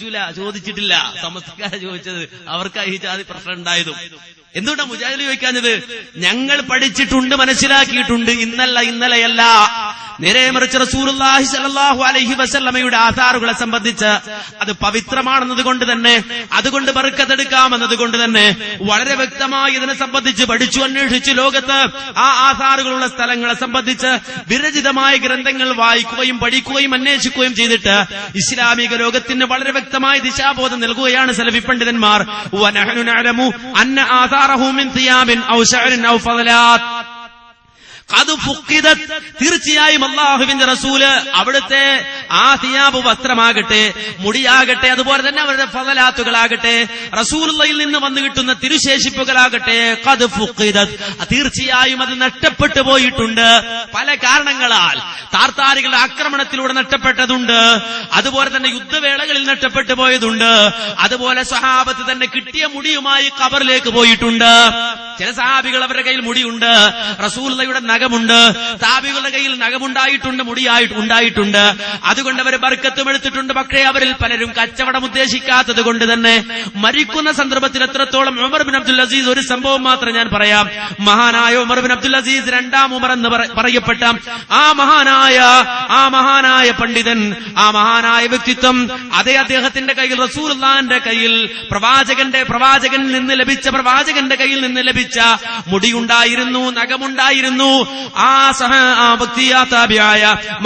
ചോദിച്ചിട്ടില്ല. സമസ്തക്കാര ചോദിച്ചത് അവർക്ക് ഈ ജാതി പ്രശ്നം ഉണ്ടായതും. എന്തുകൊണ്ടാ മുജാഹിദ് ചോദിക്കാഞ്ഞത്? ഞങ്ങൾ പഠിച്ചിട്ടുണ്ട് മനസ്സിലാക്കിയിട്ടുണ്ട്. ഇന്നല്ല ഇന്നലെയല്ല. നേരെ മറിച്ച് റസൂലുള്ളാഹി സ്വല്ലല്ലാഹു അലൈഹി വസല്ലമയുടെ ആധാറുകളെ സംബന്ധിച്ച് അത് പവിത്രമാണെന്നത് കൊണ്ട് തന്നെ അതുകൊണ്ട് ബർക്കത്തെടുക്കാമെന്നത് കൊണ്ട് തന്നെ വളരെ വ്യക്തമായി ഇതിനെ സംബന്ധിച്ച് പഠിച്ചു അന്വേഷിച്ച് ലോകത്ത് ആ ആധാറുകളുള്ള സ്ഥലങ്ങളെ സംബന്ധിച്ച് വിരചിതമായ ഗ്രന്ഥങ്ങൾ വായിക്കുകയും പഠിക്കുകയും അന്വേഷിക്കുകയും ചെയ്തിട്ട് ഇസ്ലാമിക ലോകത്തിന് വളരെ വ്യക്തമായ ദിശാബോധം നൽകുകയാണ് സലഫി പണ്ഡിതന്മാർ. അന്ന ഔ ഔ തീർച്ചയായും അള്ളാഹുവിന്റെ റസൂൽ അവിടുത്തെ ആ തിയാബ് വസ്ത്രമാകട്ടെ മുടിയാകട്ടെ അതുപോലെ തന്നെ അവരുടെ ഫതലാത്തുകളാകട്ടെ റസൂലുള്ളയിൽ നിന്ന് വന്നു കിട്ടുന്ന തിരുശേഷിപ്പുകളാകട്ടെ കത് ഫുക്കിദത് തീർച്ചയായും അത് നഷ്ടപ്പെട്ടു പോയിട്ടുണ്ട്. പല കാരണങ്ങളാൽ താർത്താരികളുടെ ആക്രമണത്തിലൂടെ നഷ്ടപ്പെട്ടതുണ്ട്. അതുപോലെ തന്നെ യുദ്ധവേളകളിൽ നഷ്ടപ്പെട്ടു പോയതുണ്ട്. അതുപോലെ സഹാബത്ത് തന്നെ കിട്ടിയ മുടിയുമായി കബറിലേക്ക് പോയിട്ടുണ്ട്. ചില സഹാബികൾ അവരുടെ കയ്യിൽ മുടിയുണ്ട്. റസൂല്ലയുടെ നഖമുണ്ട്. താബികളുടെ കയ്യിൽ നഖമുണ്ടായിട്ടുണ്ട് മുടിയായിട്ട് ഉണ്ടായിട്ടുണ്ട്. അതുകൊണ്ട് അവർ ബർക്കത്തും എടുത്തിട്ടുണ്ട്. പക്ഷേ അവരിൽ പലരും കച്ചവടം ഉദ്ദേശിക്കാത്തത് കൊണ്ട് തന്നെ മരിക്കുന്ന സന്ദർഭത്തിൽ എത്രത്തോളം ഉമർ ബിൻ അബ്ദുൽ അസീസ് ഒരു സംഭവം മാത്രം ഞാൻ പറയാം. മഹാനായ ഉമർ ബിൻ അബ്ദുൽ അസീസ് രണ്ടാം ഉമർ എന്ന് പറ- പറയപ്പെട്ട ആ മഹാനായ ആ മഹാനായ പണ്ഡിതൻ ആ മഹാനായ വ്യക്തിത്വം അതേ അദ്ദേഹത്തിന്റെ കയ്യിൽ റസൂൽ കയ്യിൽ പ്രവാചകന്റെ പ്രവാചകൻ നിന്ന് ലഭിച്ച പ്രവാചകന്റെ കയ്യിൽ നിന്ന് ലഭിച്ച മുടിയുണ്ടായിരുന്നു നഖമുണ്ടായിരുന്നു. ആ സഹ വ്യക്തിയാ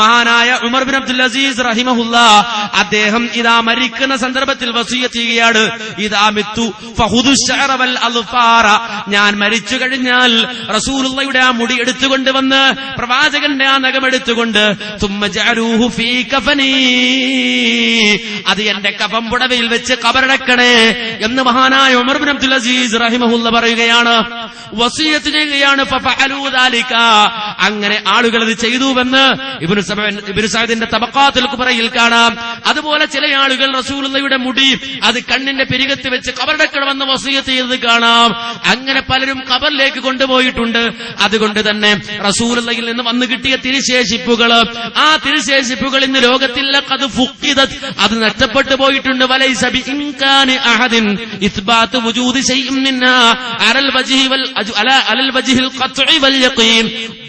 മഹാനായ ഉമർ ബിൻ അബ്ദുൽ അസീസ് റഹിമഹുല്ല അദ്ദേഹം ഇതാ മരിക്കുന്ന സന്ദർഭത്തിൽ വസൂയ ചെയ്യുകയാണ്. ഇതാ മിത്തു ഫഹുദു ശഅറ വൽ അൽഫാറ ഞാൻ മരിച്ചു കഴിഞ്ഞാൽ റസൂലുള്ളയുടെ ആ മുടി എടുത്തുകൊണ്ട് വന്ന് പ്രവാചകന്റെ ആ നഖം എടുത്തുകൊണ്ട് തുമ്മ ജാരൂഹു ഫീ കഫനീ. അത് എന്റെ കഫം പുടവയിൽ വെച്ച് കബറടക്കണേ എന്ന് മഹാനായ ഉമർ ബിൻ അബ്ദുൽ അസീസ് റഹിമഹുല്ല പറയുകയാണ്. വസീയത്ത് ചെയ്യുകയാണ് അങ്ങനെ ആളുകൾ അത് ചെയ്തുവെന്ന് ഇബ്നു സഅദിന്റെ തബഖാത്തുൽ കുബറയിൽ കാണാം. അതുപോലെ ചില ആളുകൾ റസൂലുള്ളയുടെ മുടി അത് കണ്ണിന്റെ പിരികത്ത് വെച്ച് കബറടക്കണമെന്ന് വസീയത്ത് ചെയ്തത് കാണാം. അങ്ങനെ പലരും കബറിലേക്ക് കൊണ്ടുപോയിട്ടുണ്ട്. അതുകൊണ്ട് തന്നെ റസൂലുള്ളയിൽ നിന്ന് വന്നു കിട്ടിയ തിരുശേഷിപ്പുകൾ ആ തിരുശേഷിപ്പുകൾ ഇന്ന് ലോകത്തില്ല അത് ഫുക്കിദത് അത് നഷ്ടപ്പെട്ടു പോയിട്ടുണ്ട്.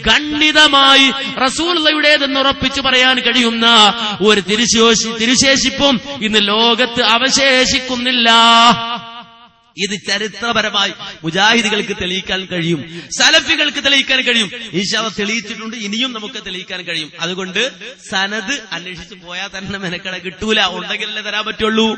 ഖണ്ഡിതമായി റസൂള്ളയുടേതെന്ന് ഉറപ്പിച്ചു പറയാൻ കഴിയുന്ന ഒരു തിരുശോഷി തിരുശേഷിപ്പും ഇന്ന് ലോകത്ത് അവശേഷിക്കുന്നില്ല. ഇത് ചരിത്രപരമായി മുജാഹിദികൾക്ക് തെളിയിക്കാൻ കഴിയും. സലഫികൾക്ക് തെളിയിക്കാൻ കഴിയും. ഈശാവ തെളിയിച്ചിട്ടുണ്ട്. ഇനിയും നമുക്ക് തെളിയിക്കാൻ കഴിയും. അതുകൊണ്ട് സനത് അന്വേഷിച്ച് പോയാൽ തന്നെ മെനക്കട കിട്ടൂല. ഉണ്ടെങ്കിലല്ലേ തരാൻ പറ്റുള്ളൂ.